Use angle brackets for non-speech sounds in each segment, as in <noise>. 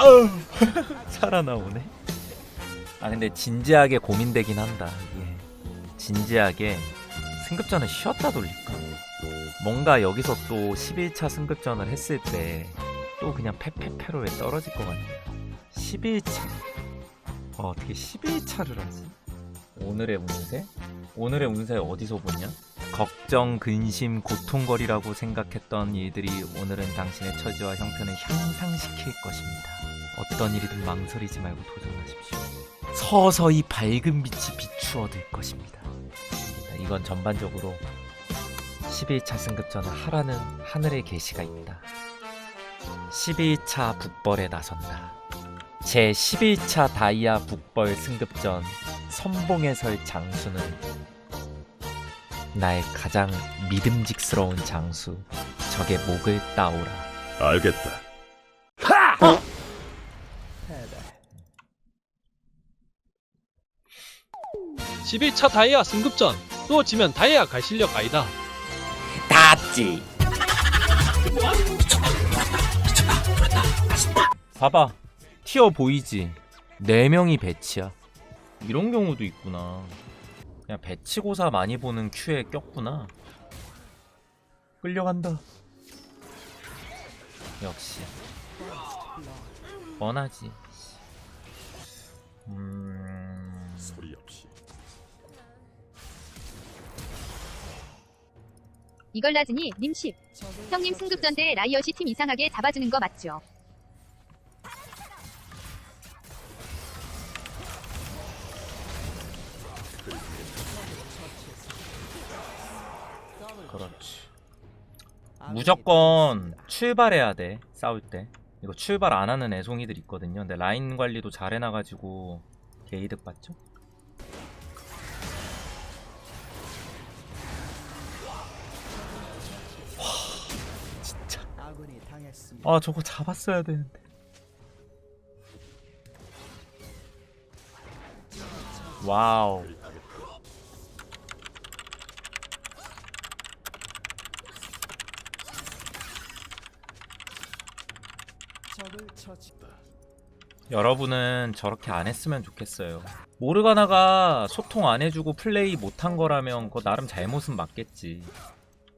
아우 <laughs> 살아나오네. 아 근데 진지하게 고민되긴 한다. 이게 진지하게 승급전을 쉬었다 돌릴까? 뭔가 여기서 또 11차 승급전을 했을 때 또 그냥 페페페로에 떨어질 것 같네. 11차. 어, 어떻게 11차를 하지? 오늘의 운세? 오늘의 운세 어디서 보냐? 걱정, 근심, 고통거리라고 생각했던 일들이 오늘은 당신의 처지와 형편을 향상시킬 것입니다. 어떤 일이든 망설이지 말고 도전하십시오. 서서히 밝은 빛이 비추어들 것입니다. 이건 전반적으로 12차 승급전을 하라는 하늘의 계시가 있다. 12차 북벌에 나선다. 제 11차 다이아 북벌 승급전 선봉에 설 장수는 나의 가장 믿음직스러운 장수 적의 목을 따오라. 알겠다. 11차 다이아 승급전 또 지면 다이아 갈 실력 아니다 닿지. 봐봐. 티어 보이지? 4명이 배치야. 이런 경우도 있구나. 그냥 배치고사 많이 보는 큐에 꼈구나. 끌려간다. 역시. 뻔하지. 음... 이걸 라즈니 님 10. 형님 승급전 때 라이엇이 팀 이상하게 잡아주는 거 맞죠? 그렇지. 무조건 출발해야 돼. 싸울 때. 이거 출발 안 하는 애송이들 있거든요. 근데 라인 관리도 잘 해놔가지고 게이득 받죠? 아, 저거 잡았어야 되는데. 와우. 여러분은 저렇게 안 했으면 좋겠어요. 모르가나가 소통 안 해주고 플레이 못한 거라면 그거 나름 잘못은 맞겠지.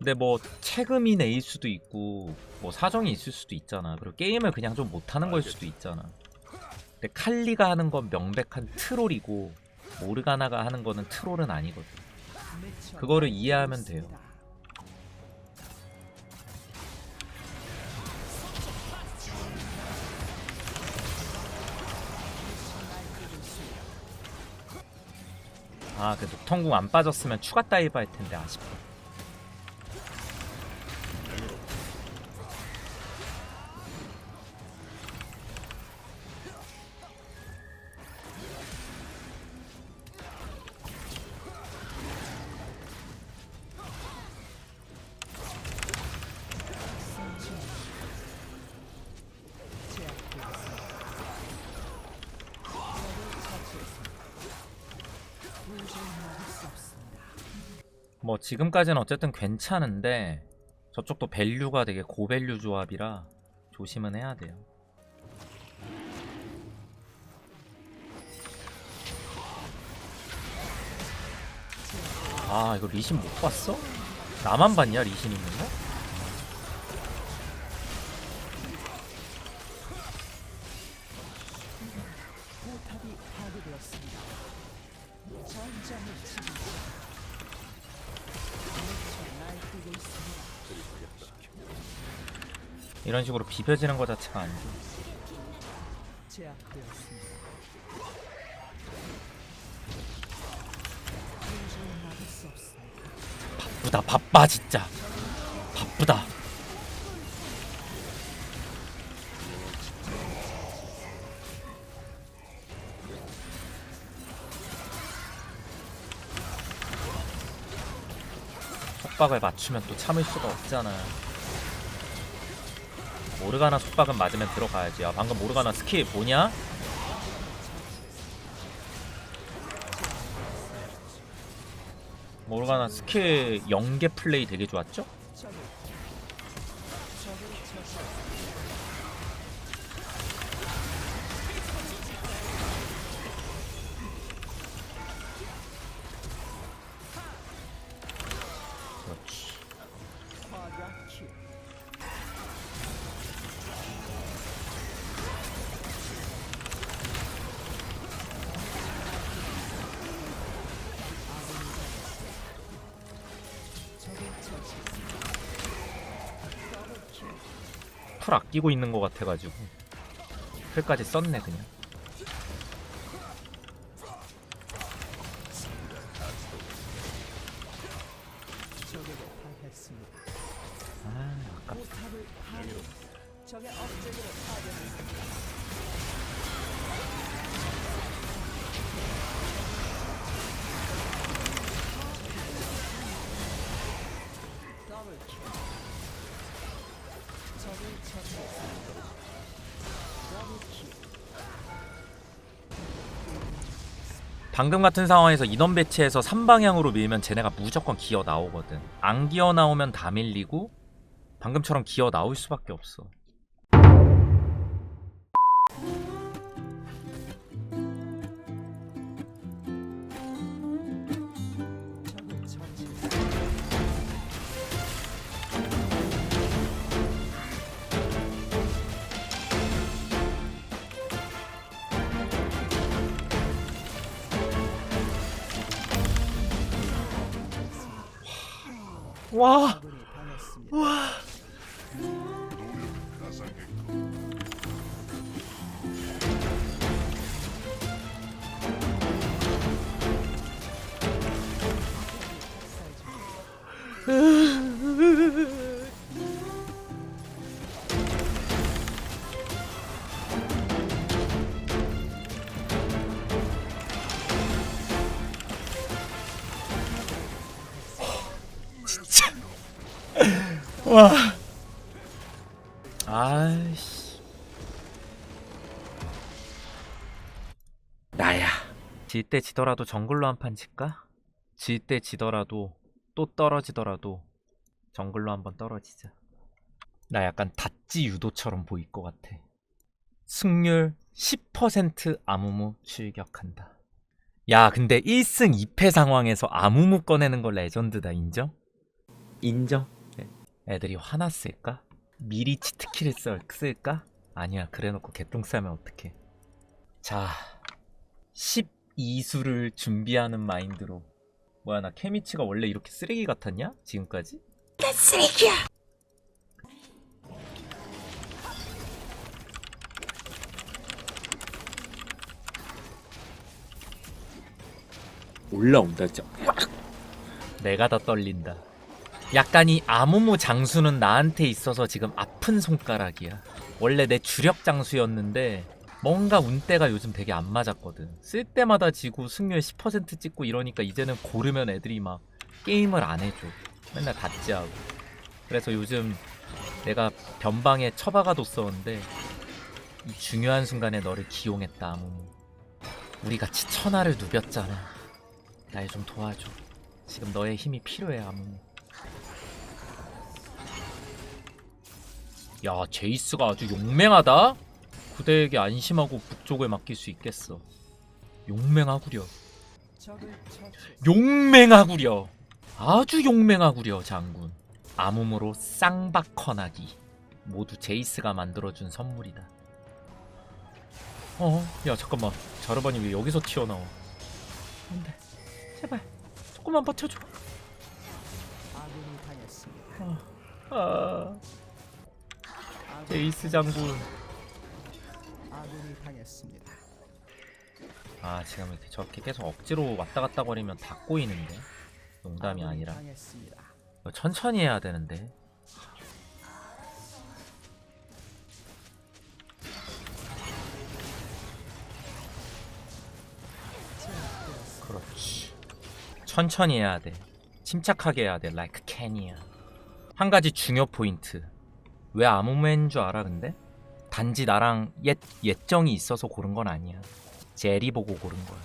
근데 뭐 체금이 내일 수도 있고 뭐 사정이 있을 수도 있잖아. 그리고 게임을 그냥 좀 못하는 걸 수도 있잖아. 근데 칼리가 하는 건 명백한 트롤이고 모르가나가 하는 거는 트롤은 아니거든. 그거를 이해하면 돼요. 아, 그 녹턴궁 안 빠졌으면 추가 다이브 할 텐데 아쉽다. 뭐 지금까지는 어쨌든 괜찮은데 저쪽도 밸류가 되게 고밸류 조합이라 조심은 해야 돼요. 아 이거 리신 못 봤어? 나만 봤냐 리신 있는 거? 이런 식으로 비벼지는 거 자체가 아니고 바쁘다 바빠 진짜. 바쁘다. 속박을 맞추면 또 참을 수가 없잖아 모르가나 속박은 맞으면 들어가야지 야 방금 모르가나 스킬 뭐냐? 모르가나 스킬 연계 플레이 되게 좋았죠? 풀 아끼고 있는 것 같아가지고. 풀까지 썼네 그냥. 아 아깝다 방금 같은 상황에서 인원 배치해서 3방향으로 밀면 쟤네가 무조건 기어 나오거든. 안 기어 나오면 다 밀리고 방금처럼 기어 나올 수밖에 없어. 와. 와. 와. 아이씨. 나야. 질 때 지더라도 정글로 한 판 칠까? 질 때 지더라도 또 떨어지더라도 정글로 한번 떨어지자. 나 약간 다찌 유도처럼 보일 것 같아. 승률 10% 아무무 출격한다. 야, 근데 1승 2패 상황에서 아무무 꺼내는 거 레전드다, 인정? 인정? 애들이 화났을까? 미리 치트키를 썰, 쓸까? 아니야 그래놓고 개똥 싸면 어떡해 자 12수를 준비하는 마인드로 뭐야 나 케미치가 원래 이렇게 쓰레기 같았냐? 지금까지? 나 쓰레기야 올라온다 진짜 내가 더 떨린다 약간 이 아무무 장수는 나한테 있어서 지금 아픈 손가락이야. 원래 내 주력 장수였는데 뭔가 운대가 요즘 되게 안 맞았거든. 쓸 때마다 지고 승률 10% 찍고 이러니까 이제는 고르면 애들이 막 게임을 안 해줘. 맨날 다찌하고. 그래서 요즘 내가 변방에 처박아뒀었는데 이 중요한 순간에 너를 기용했다 아무무. 우리 같이 천하를 누볐잖아. 날 좀 도와줘. 지금 너의 힘이 필요해 아무무. 야 제이스가 아주 용맹하다? 그대에게 안심하고 북쪽을 맡길 수 있겠어. 용맹하구려. 용맹하구려. 아주 용맹하구려 장군. 암음으로 쌍박헌하기. 모두 제이스가 만들어준 선물이다. 어? 야 잠깐만. 자르반이 왜 여기서 튀어나와? 안돼 제발 조금만 버텨줘. 아, 아. 제이스 장군. 아 지금 이렇게 저렇게 계속 억지로 왔다 갔다 거리면 다 꼬이는데? 농담이 아니라. 이거 천천히 해야 되는데. 그렇지. 천천히 해야 돼. 침착하게 해야 돼 like 캐니야 한 가지 중요 포인트 왜 아무맨인 줄 알아 근데? 단지 나랑 옛 예정이 있어서 고른 건 아니야. 제리 보고 고른 거야.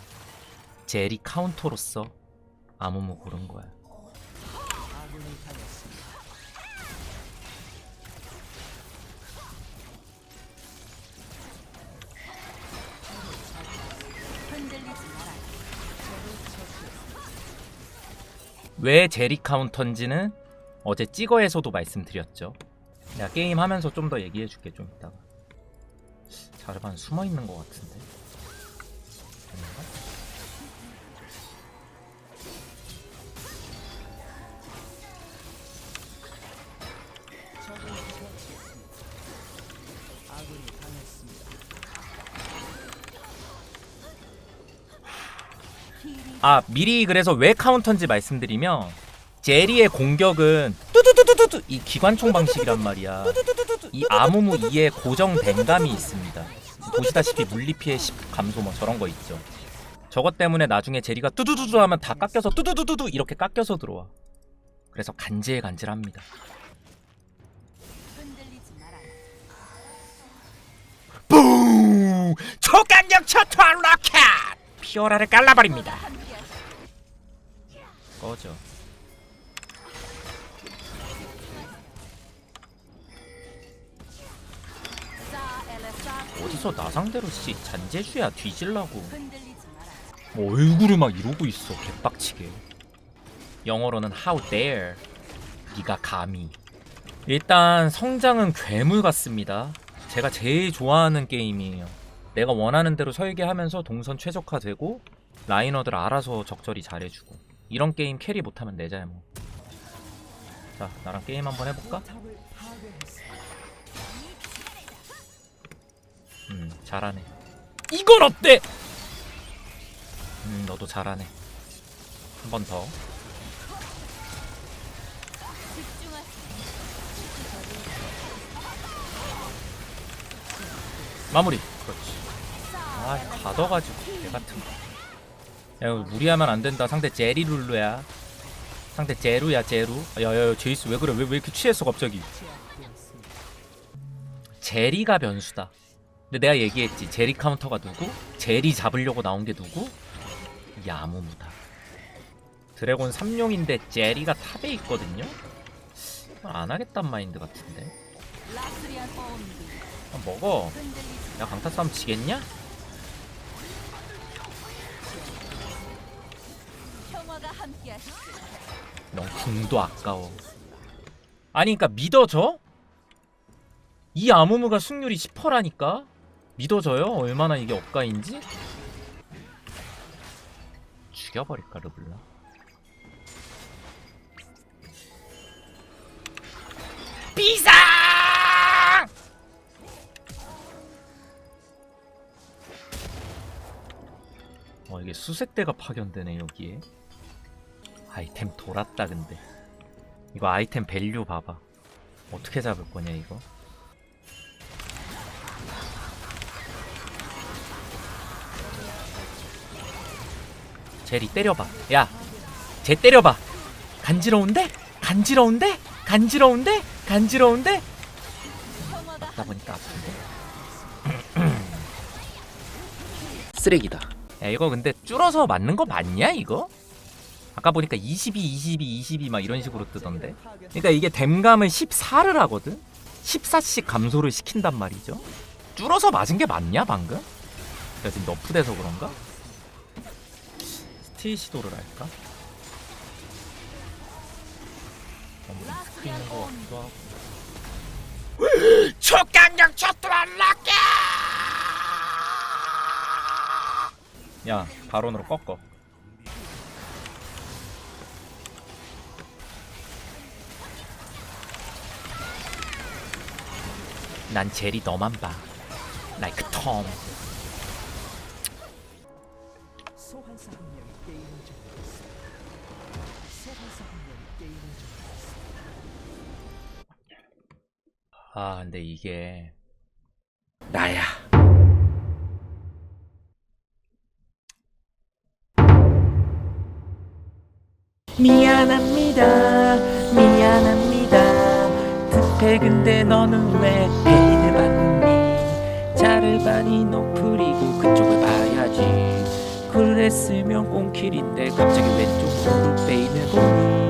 제리 카운터로서 아무무 고른 거야. 왜 제리 카운터인지는 어제 찍어에서도 말씀드렸죠. 내가 게임 하면서 좀 더 얘기해 줄게 좀 이따가 자르반 숨어 있는 것 같은데 됐는가? 아 미리 그래서 왜 카운터인지 말씀드리면 제리의 공격은 뚜두두두두두 이 기관총 방식이란 말이야. 이 아무무 2에 고정된 감이 있습니다. 보시다시피 물리 피해 10 감소 뭐 저런 거 있죠. 저것 때문에 나중에 제리가 뚜두두두 하면 다 깎여서 뚜두두두두 이렇게 깎여서 들어와. 그래서 간질간질합니다. 뿡! 초강력 초토한 로켓! 피오라를 깔라버립니다. 꺼져. 어디서 나 상대로 씨 잔재주야 뒤질라고. 뭐 얼굴을 막 이러고 있어 개빡치게. 영어로는 how dare. 네가 감히. 일단 성장은 괴물 같습니다. 제가 제일 좋아하는 게임이에요. 내가 원하는 대로 설계하면서 동선 최적화되고 라이너들 알아서 적절히 잘해주고 이런 게임 캐리 못하면 내 잘못. 자 나랑 게임 한번 해볼까? 음 잘하네. 이건 어때? 음 너도 잘하네. 한 번 더. 마무리. 그렇지. 아, 가둬가지고 개 같은 거. 야, 이거 무리하면 안 된다. 상대 제리 룰루야. 상대 제루야, 제루. 야야야, 제이스 왜 그래? 왜, 왜 이렇게 취했어 갑자기? 제리가 변수다. 근데 내가 얘기했지. 제리 카운터가 누구? 제리 잡으려고 나온 게 누구? 야무무다. 드래곤 3용인데 제리가 탑에 있거든요. 이건 안 하겠단 마인드 같은데. 아, 먹어. 야 강타 싸움 지겠냐? 넌 궁도 아까워. 아니 그니까 믿어져? 이 아무무가 승률이 10%라니까? 믿어져요? 얼마나 이게 억가인지? 죽여버릴까 르블라 비상! 어 이게 수색대가 파견되네 여기에 아이템 돌았다 근데 이거 아이템 밸류 봐봐 어떻게 잡을 거냐 이거 제리 때려봐 야쟤 때려봐 간지러운데? 간지러운데? 간지러운데? 간지러운데? 맞다 보니까 아픈데 <clears throat> 쓰레기다 야 이거 근데 줄어서 맞는 거 맞냐 이거? 아까 보니까 22, 22, 22 막 이런 식으로 뜨던데 그러니까 이게 댐감을 14를 하거든? 14씩 감소를 시킨단 말이죠 줄어서 맞은 게 맞냐 방금? 내가 지금 너프돼서 그런가? 스틸 시도를 할까? 너무 리스크 있는 거 같기도 하고 초강력 초토한 라켓! 야 바론으로 꺾어 난 제리 너만 봐 like 톰 아 근데 이게 나야. 미안합니다. 미안합니다. 특혜 근데 너는 왜 페인을 받니? 자르바니 노플이고 그쪽을 봐야지. 그랬으면 꽁킬인데 갑자기 왼쪽으로 페인을 보니